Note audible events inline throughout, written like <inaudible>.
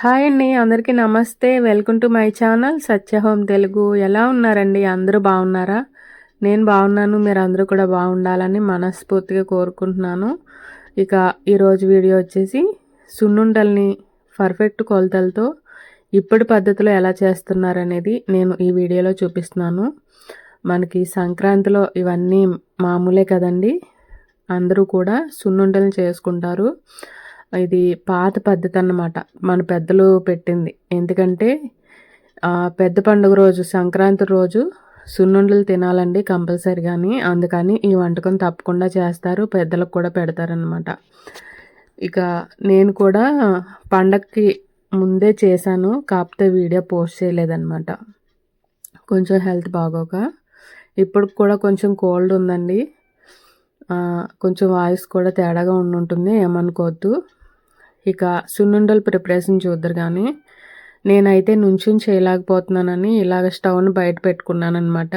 Hi అండి అందరికీ నమస్తే. Welcome to my channel Satya home Telugu. ఎలా ఉన్నారండి? అందరూ బాగున్నారా? నేను బాగున్నాను మీరు అందరూ కూడా బాగుండాలని మనస్ఫూర్తిగా కోరుకుంటున్నాను. ఇక ఈరోజు వీడియో వచ్చేసి సున్నుండల్ని పర్ఫెక్ట్ కొలతలతో ఇప్పటి పద్ధతిలో ఎలా చేస్తున్నారనేది నేను ఈ వీడియోలో చూపిస్తున్నాను. మనకి సంక్రాంతిలో ఇవన్నీ మామూలే కదండి. అందరూ కూడా సున్నుండలు చేసుకుంటారు. ఇది పాత పద్ధతి అన్నమాట మన పెద్దలు పెట్టింది. ఎందుకంటే పెద్ద పండుగ రోజు సంక్రాంతి రోజు సున్నుండలు తినాలండి కంపల్సరీ కానీ అందుకని ఈ వంటకం తప్పకుండా చేస్తారు. పెద్దలకు కూడా పెడతారనమాట ఇక నేను కూడా పండగకి ముందే చేశాను. కాకపోతే వీడియో పోస్ట్ చేయలేదన్నమాట. కొంచెం హెల్త్ బాగోక. ఇప్పుడు కూడా కొంచెం కోల్డ్ ఉందండి. కొంచెం వాయిస్ కూడా తేడాగా ఉండుంటుంది. ఏమనుకోవద్దు. ఇక సున్నుండలు ప్రిపరేషన్ చూద్దరు కానీ నేనైతే నుంచుని చేయలేకపోతున్నానని ఇలాగ స్టవ్ని బయట పెట్టుకున్నాను అనమాట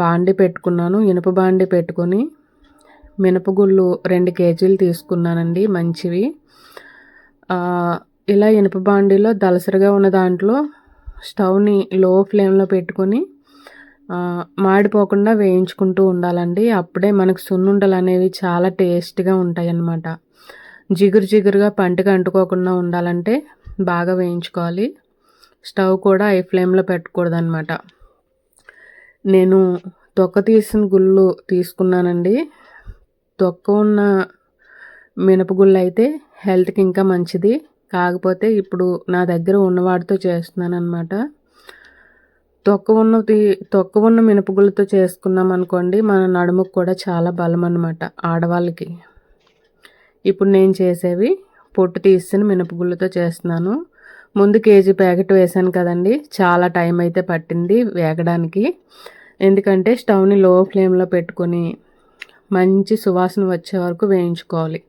బాండి పెట్టుకున్నాను ఇనుప బాండి పెట్టుకొని మినపగుళ్ళు రెండు కేజీలు తీసుకున్నానండి మంచివి. ఇలా ఇనుప బాండీలో దలసరిగా ఉన్న దాంట్లో స్టవ్ని లో ఫ్లేమ్లో పెట్టుకొని మాడిపోకుండా వేయించుకుంటూ ఉండాలండి. అప్పుడే మనకు సున్నుండలు అనేవి చాలా టేస్ట్గా ఉంటాయి అన్నమాట జిగురు జిగురుగా పంటకు అంటుకోకుండా ఉండాలంటే బాగా వేయించుకోవాలి. స్టవ్ కూడా ఐ ఫ్లేమ్లో పెట్టకూడదు అనమాట నేను తొక్క తీసిన గుళ్ళు తీసుకున్నానండి. తొక్క ఉన్న మినపగుళ్ళు అయితే హెల్త్కి ఇంకా మంచిది. కాకపోతే ఇప్పుడు నా దగ్గర ఉన్నవాడితో చేస్తున్నాను అనమాట తొక్క ఉన్న తొక్క ఉన్న మినపగుళ్ళతో చేసుకున్నాం అనుకోండి మన నడుముకు కూడా చాలా బలం అనమాట ఆడవాళ్ళకి. ఇప్పుడు నేను చేసేవి పొట్టు తీసిన మినపగుళ్ళతో చేస్తున్నాను. ముందు కేజీ ప్యాకెట్ వేసాను కదండి. చాలా టైం అయితే పట్టింది వేగడానికి. ఎందుకంటే స్టవ్ని లో ఫ్లేమ్లో పెట్టుకొని మంచి సువాసన వచ్చే వరకు వేయించుకోవాలి.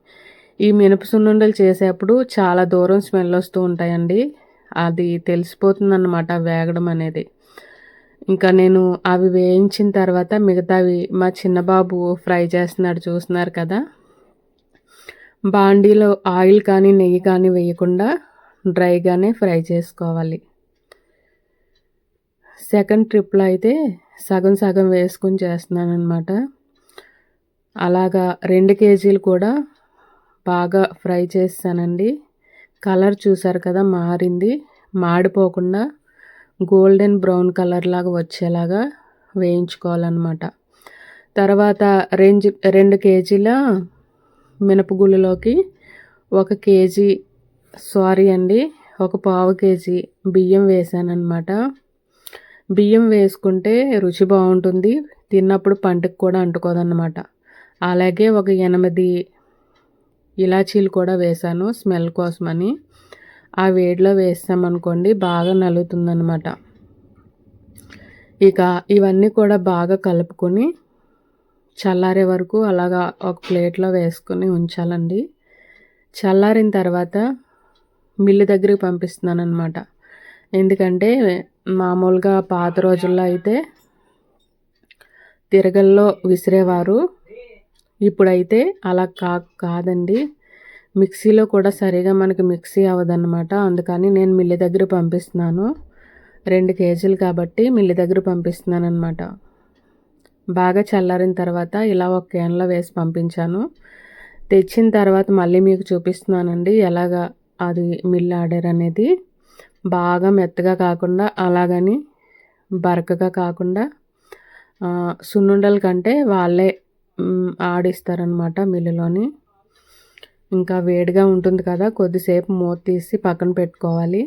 ఈ మినప సున్నుండలు చేసేప్పుడు చాలా దూరం స్మెల్ వస్తూ ఉంటాయండి. అది తెలిసిపోతుందన్నమాట వేగడం అనేది. ఇంకా నేను అవి వేయించిన తర్వాత మిగతావి మా చిన్నబాబు ఫ్రై చేస్తున్నాడు చూస్తున్నారు కదా. బాండీలో ఆయిల్ కానీ నెయ్యి కానీ వేయకుండా డ్రైగానే ఫ్రై చేసుకోవాలి. సెకండ్ ట్రిప్లో అయితే సగం సగం వేసుకుని చేస్తున్నాను అనమాట అలాగా రెండు కేజీలు కూడా బాగా ఫ్రై చేస్తానండి. కలర్ చూసారు కదా మారింది. మాడిపోకుండా గోల్డెన్ బ్రౌన్ కలర్ లాగా వచ్చేలాగా వేయించుకోవాలన్నమాట. తర్వాత రెండు రెండు కేజీల మినపగుళ్ళలోకి ఒక కేజీ సారీ అండి ఒక పావు కేజీ బియ్యం వేసానమాట బియ్యం వేసుకుంటే రుచి బాగుంటుంది తిన్నప్పుడు పంటకు కూడా అంటుకోదన్నమాట. అలాగే ఒక ఎనిమిది ఇలాచీలు కూడా వేసాను స్మెల్ కోసమని. ఆ వేడిలో వేస్తామనుకోండి బాగా నలుగుతుందన్నమాట. ఇక ఇవన్నీ కూడా బాగా కలుపుకొని చల్లారే వరకు అలాగా ఒక ప్లేట్లో వేసుకొని ఉంచాలండి. చల్లారిన తర్వాత మిల్లు దగ్గరికి పంపిస్తున్నాను అనమాట ఎందుకంటే మామూలుగా పాత రోజుల్లో అయితే తిరగల్లో విసిరేవారు. ఇప్పుడైతే అలా కా కాదండి. మిక్సీలో కూడా సరిగా మనకి మిక్సీ అవ్వదన్నమాట. అందుకని నేను మిల్లి దగ్గర పంపిస్తున్నాను. రెండు కేజీలు కాబట్టి మిల్లి దగ్గర పంపిస్తున్నాను అనమాట బాగా చల్లారిన తర్వాత ఇలా ఒక క్యాన్లో వేసి పంపించాను. తెచ్చిన తర్వాత మళ్ళీ మీకు చూపిస్తున్నానండి ఎలాగా అది మిల్ ఆడారు అనేది. బాగా మెత్తగా కాకుండా అలాగని బరకగా కాకుండా సున్నుండల కంటే వాళ్ళే ఆడిస్తారనమాట మిల్లులోని. ఇంకా వేడిగా ఉంటుంది కదా కొద్దిసేపు మూత తీసి పక్కన పెట్టుకోవాలి.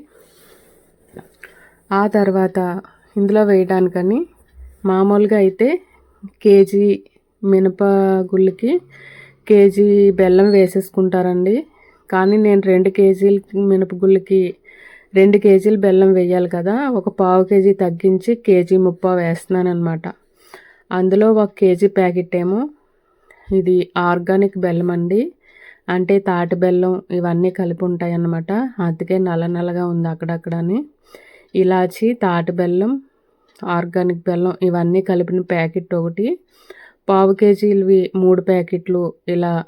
ఆ తర్వాత ఇందులో వేయడానికని మామూలుగా అయితే కేజీ మినప గుళ్ళకి కేజీ బెల్లం వేసేసుకుంటారండి. కానీ నేను రెండు కేజీల మినపగుళ్ళకి రెండు కేజీలు బెల్లం వేయాలి కదా. ఒక పావు కేజీ తగ్గించి కేజీ ముప్పా వేస్తున్నాను అనమాట అందులో ఒక కేజీ ప్యాకెట్ ఏమో ఇది ఆర్గానిక్ బెల్లం అండి. అంటే తాటి బెల్లం ఇవన్నీ కలిపి ఉంటాయి అన్నమాట అందుకే నల్ల నల్లగా ఉంది అక్కడక్కడని. ఇలాచి తాటి బెల్లం ఆర్గానిక్ బెల్లం ఇవన్నీ కలిపిన ప్యాకెట్ ఒకటి. పావు కేజీలవి మూడు ప్యాకెట్లు ఇలా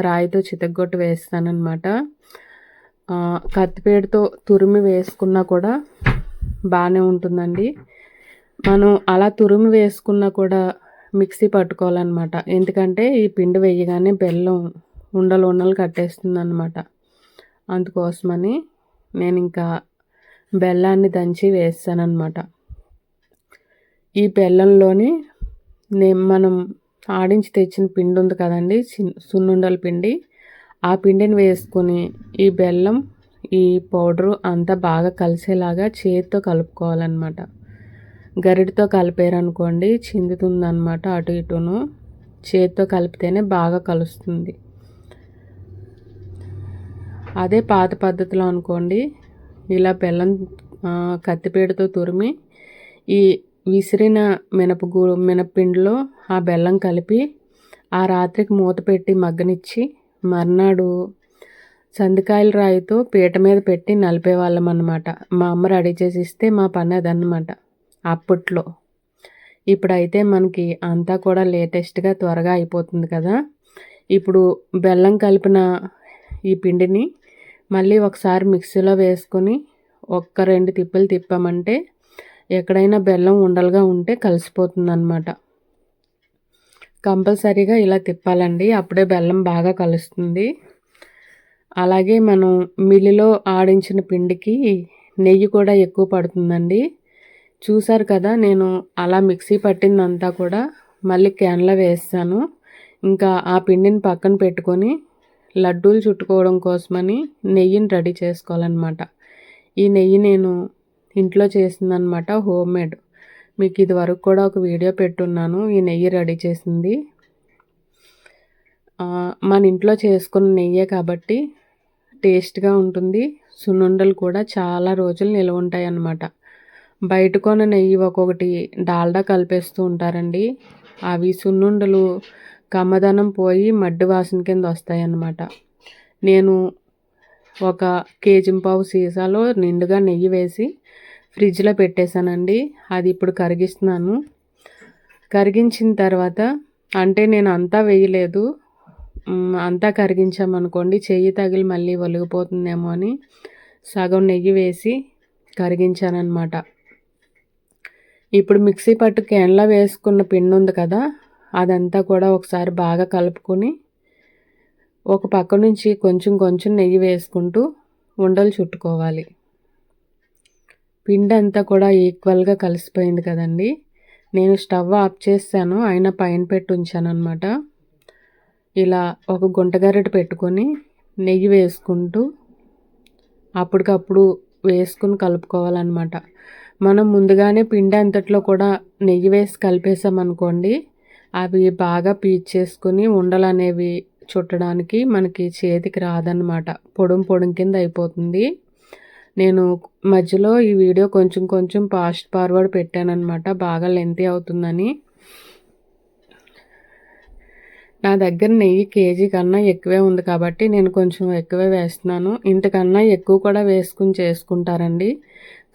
రాయితో చితగ్గొట్టు వేస్తానన్నమాట. ఆ, కత్తిపేటతో తురిమి వేసుకున్నా కూడా బాగానే ఉంటుందండి. మనం అలా తురిమి వేసుకున్నా కూడా మిక్సీ పట్టుకోవాలన్నమాట. ఎందుకంటే ఈ పిండి వేయగానే బెల్లం ఉండలు ఉండలు కట్టేస్తుంది అనమాట అందుకోసమని నేను ఇంకా బెల్లాన్ని దంచి వేస్తానన్నమాట. ఈ బెల్లంలోని మనం ఆడించి తెచ్చిన పిండి ఉంది కదండి సున్నుండల పిండి. ఆ పిండిని వేసుకొని ఈ బెల్లం ఈ పౌడరు అంతా బాగా కలిసేలాగా చేతితో కలుపుకోవాలన్నమాట. గరిటితో కలిపారనుకోండి చిందుతుందన్నమాట అటు ఇటును. చేతితో కలిపితేనే బాగా కలుస్తుంది. అదే పాత పద్ధతిలో అనుకోండి ఇలా బెల్లం కత్తిపీడతో తురిమి ఈ విసిరిన మినపగు మినపిండిలో ఆ బెల్లం కలిపి ఆ రాత్రికి మూత పెట్టి మగ్గనిచ్చి మర్నాడు సందికాయల రాయితో పీట మీద పెట్టి నలిపేవాళ్ళం అన్నమాట. మా అమ్మ రెడీ చేసి ఇస్తే మా పని అదన్నమాట. అప్పట్లో. ఇప్పుడైతే మనకి అంతా కూడా లేటెస్ట్గా త్వరగా అయిపోతుంది కదా. ఇప్పుడు బెల్లం కలిపిన ఈ పిండిని మళ్ళీ ఒకసారి మిక్సీలో వేసుకొని ఒక్క రెండు తిప్పలు తిప్పామంటే ఎక్కడైనా బెల్లం ఉండలుగా ఉంటే కలిసిపోతుందన్నమాట. కంపల్సరీగా ఇలా తిప్పాలండి. అప్పుడే బెల్లం బాగా కలుస్తుంది. అలాగే మనం మిల్లులో ఆడించిన పిండికి నెయ్యి కూడా ఎక్కువ పడుతుందండి. చూసారు కదా నేను అలా మిక్సీ పట్టిందంతా కూడా మళ్ళీ క్యాన్లో వేస్తాను. ఇంకా ఆ పిండిని పక్కన పెట్టుకొని లడ్డూలు చుట్టుకోవడం కోసమని నెయ్యిని రెడీ చేసుకోవాలన్నమాట. ఈ నెయ్యి నేను ఇంట్లో చేసిందనమాట హోమ్ మేడ్ మీకు ఇది వరకు కూడా ఒక వీడియో పెట్టున్నాను. ఈ నెయ్యి రెడీ చేసింది. మన ఇంట్లో చేసుకున్న నెయ్యే కాబట్టి టేస్ట్గా ఉంటుంది. సున్నుండలు కూడా చాలా రోజులు నిల్వ ఉంటాయి అన్నమాట బయట కొన్న నెయ్యి ఒక్కొక్కటి డాల్డా కలిపేస్తూ ఉంటారండి. అవి సున్నుండలు కమ్మదనం పోయి మడ్డి వాసన కింద వస్తాయి అన్నమాట నేను ఒక కేజీ పావు సీసాలో నిండుగా నెయ్యి వేసి ఫ్రిడ్జ్లో పెట్టేశానండి. అది ఇప్పుడు కరిగిస్తున్నాను. కరిగించిన తర్వాత అంటే నేను అంతా వేయలేదు. అంతా కరిగించామనుకోండి చెయ్యి తగిలి మళ్ళీ ఒలిగిపోతుందేమో అని సగం నెయ్యి వేసి కరిగించానమాట ఇప్పుడు మిక్సీ పట్టు క్యాన్లో వేసుకున్న పిండి ఉంది కదా అదంతా కూడా ఒకసారి బాగా కలుపుకొని ఒక పక్క నుంచి కొంచెం కొంచెం నెయ్యి వేసుకుంటూ ఉండలు చుట్టుకోవాలి. పిండి అంతా కూడా ఈక్వల్గా కలిసిపోయింది కదండి. నేను స్టవ్ ఆఫ్ చేస్తాను ఆయన పైన పెట్టి ఉంచాను అనమాట ఇలా ఒక గుంటగరెట పెట్టుకొని నెయ్యి వేసుకుంటూ అప్పటికప్పుడు వేసుకుని కలుపుకోవాలన్నమాట. మనం ముందుగానే పిండి అంతట్లో కూడా నెయ్యి వేసి కలిపేసామనుకోండి అవి బాగా పీచేసుకుని ఉండలు అనేవి చుట్టడానికి మనకి చేతికి రాదన్నమాట. పొడుం పొడుం కింద అయిపోతుంది. నేను మధ్యలో ఈ వీడియో కొంచెం కొంచెం ఫాస్ట్ ఫార్వర్డ్ పెట్టానమాట బాగా లెంతీ అవుతుందని. నా దగ్గర నెయ్యి కేజీ కన్నా ఎక్కువే ఉంది కాబట్టి నేను కొంచెం ఎక్కువే వేస్తున్నాను. ఇంతకన్నా ఎక్కువ కూడా వేసుకుని చేసుకుంటారండి.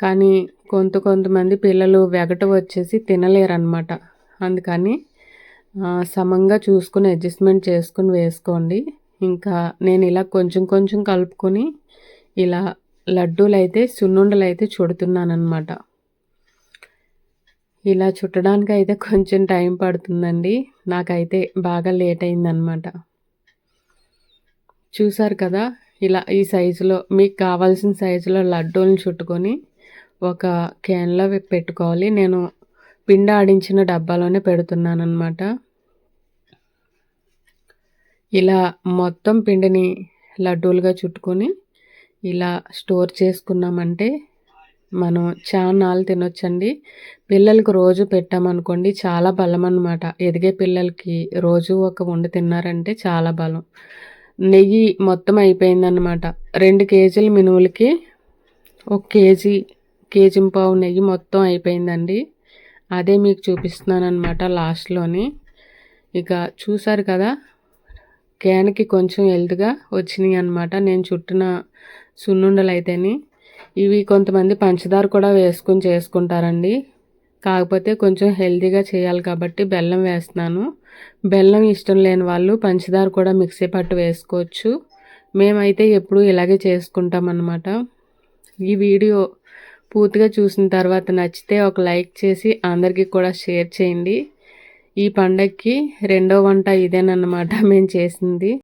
కానీ కొంత కొంతమంది పిల్లలు వెగట వచ్చేసి తినలేరనమాట అందుకని సమంగా చూసుకుని అడ్జస్ట్మెంట్ చేసుకుని వేసుకోండి. ఇంకా నేను ఇలా కొంచెం కొంచెం కలుపుకొని ఇలా లడ్డూలు అయితే సున్నుండలు అయితే చుడుతున్నాను అనమాట ఇలా చుట్టడానికి అయితే కొంచెం టైం పడుతుందండి. నాకైతే బాగా లేట్ అయిందనమాట చూసారు కదా ఇలా ఈ సైజులో మీకు కావాల్సిన సైజులో లడ్డూలను చుట్టుకొని ఒక క్యాన్లో పెట్టుకోవాలి. నేను పిండి ఆడించిన డబ్బాలోనే పెడుతున్నాను అనమాట ఇలా మొత్తం పిండిని లడ్డూలుగా చుట్టుకొని ఇలా స్టోర్ చేసుకున్నామంటే మనం చాలా తినొచ్చండి. పిల్లలకు రోజు పెట్టామనుకోండి చాలా బలం అనమాట ఎదిగే పిల్లలకి రోజు ఒక వండి తిన్నారంటే చాలా బలం. నెయ్యి మొత్తం అయిపోయిందన్నమాట. రెండు కేజీల మినువులకి ఒక కేజీ కేజీ పావు నెయ్యి మొత్తం అయిపోయిందండి. అదే మీకు చూపిస్తున్నాను అనమాట లాస్ట్లోని. ఇక చూసారు కదా క్యాన్కి కొంచెం హెల్త్గా వచ్చినాయి అనమాట నేను చుట్టిన సున్నుండలు అయితేని ఇవి కొంతమంది పంచదార కూడా వేసుకొని చేసుకుంటారండి. కాకపోతే కొంచెం హెల్తీగా చేయాలి కాబట్టి బెల్లం వేస్తున్నాను. బెల్లం ఇష్టం లేని వాళ్ళు పంచదార కూడా మిక్సీ పట్టు వేసుకోవచ్చు. మేమైతే ఎప్పుడు ఇలాగే చేసుకుంటాం అన్నమాట ఈ వీడియో పూర్తిగా చూసిన తర్వాత నచ్చితే ఒక లైక్ చేసి అందరికీ కూడా షేర్ చేయండి. ఈ పండగకి రెండో వంట ఇదేనన్నమాట. <laughs> మేము చేసింది.